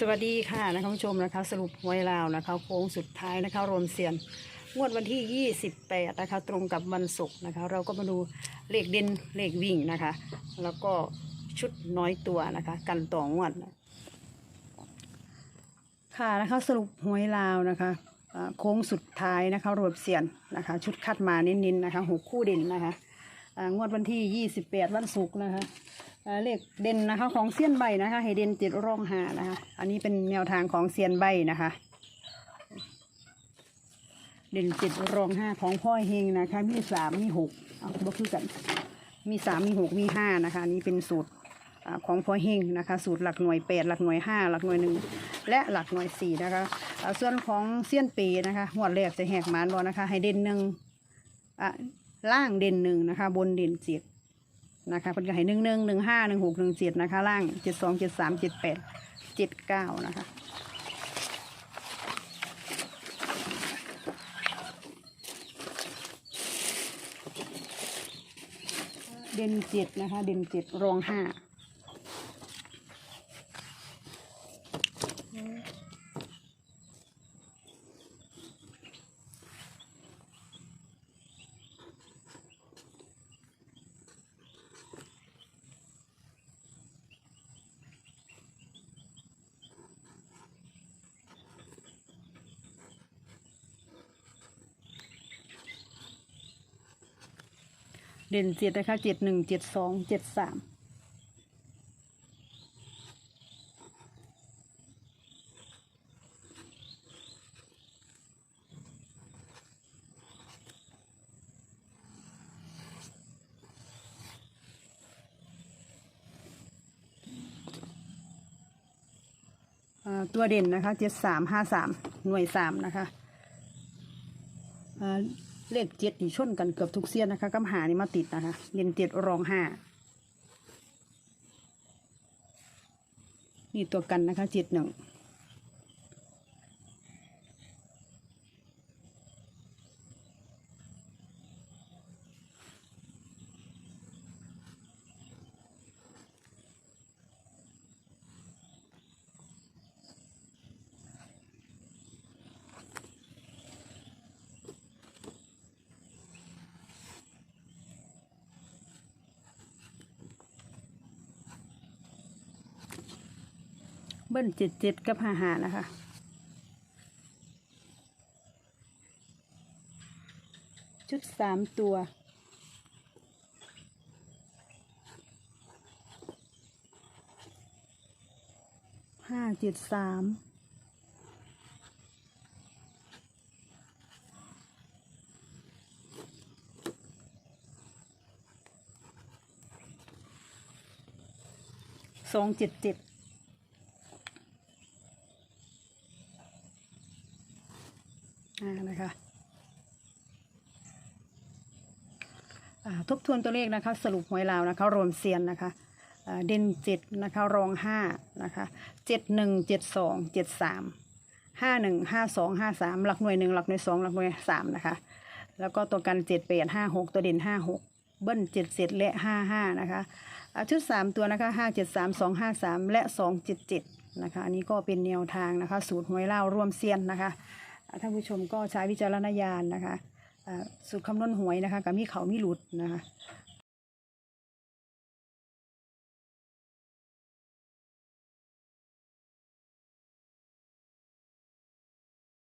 สวัสดีค่ะนะคะผู้ชมนะคะ สรุปหวยลาวนะคะโค้งสุดท้ายนะคะ รวมเสียนงวดวันที่ 28 นะคะ ตรงกับวันศุกร์นะคะ เราก็มาดูเลขเด่นเลขวิ่งนะคะ แล้วก็ชุดน้อยตัวนะคะ กันต่องวดค่ะนะคะสรุปหวยลาวนะคะโค้งสุดท้ายนะคะรวมเสียนนะคะ ชุดคัดมาเน้นๆนะคะหกคู่เด่นนะคะงวดวันที่ 28 วันศุกร์นะคะ เลขเด่นนะคะ ของเซียนใบนะคะให้เด่นเจ็ดร่องหานะคะ อันนี้เป็นแนวทางของเซียนใบนะคะ เด่นเจ็ดรองห้าของพ่อเฮงนะคะ มีสามมีหกเอาบคือกัน มีสามมีหกมีห้านะคะ อันนี้เป็นสูตรของพ่อเฮงนะคะ สูตรหลักหน่วยแปดหลักหน่วยห้าหลักหน่วยหนึ่งและหลักหน่วยสี่นะคะส่วนของเซียนเปนะคะหัวแรกจะแหกหมานบอนะคะ ให้เด่นหนึ่งล่างเด่นหนึ่งนะคะ บนเด่นเจ็ด นะคะเพิ่นก็ให้หนึ่งหนึ่งหนึ่งห้าหนึ่งหกหนึ่งเจ็ดนะคะ ล่างเจ็ดสองเจ็ดสามเจ็ดแปดเจ็ดเก้านะคะเด่นเจ็ดนะคะ เด่นเจ็ดรองห้า เด่นเจ็ดนะคะเจ็ดหนึ่งเจ็ดสองเจ็ดสามอ่าตัวเด่นนะคะเจ็ดสามห้าสามหน่วยสามนะคะอ่า เลขเจ็ดนี่ชนกันเกือบทุกเสี้ยนนะคะกำหานี่มาติดนะคะเด่นเจ็ดรองห้านี่ตัวกันนะคะเจ็ดหนึ่ง บิ้ลเจ็ดเจ็ดกับห้าหานะคะชุดสามตัวห้าเจ็ดสามสองเจ็ดเจ็ด อ่า นะคะทบทวนตัวเลขนะคะ สรุปหวยลาวนะคะ รวมเซียนนะคะเด่นเจ็ดนะคะรองห้านะคะเจ็ดหนึ่งเจ็ดสองเจ็ดสามห้าหนึ่งห้าสองห้าสามหลักหน่วยหนึ่งหลักหน่วยสองหลักหน่วยสามนะคะ แล้วก็ตัวกันเจ็ดแปดห้าหกตัวเด่นห้าหกเบิ้ลเจ็ดเจ็ดและห้าห้านะคะชุดสามตัวนะคะห้าเจ็ดสามสองห้าสามและสองเจ็ดเจ็ดนะคะ อันนี้ก็เป็นแนวทางนะคะ สูตรหวยลาวรวมเซียนนะคะ ท่านผู้ชมก็ใช้วิจารณญาณนะคะสุดคำนวณหวยนะคะกับมีเขามีหลุดนะคะ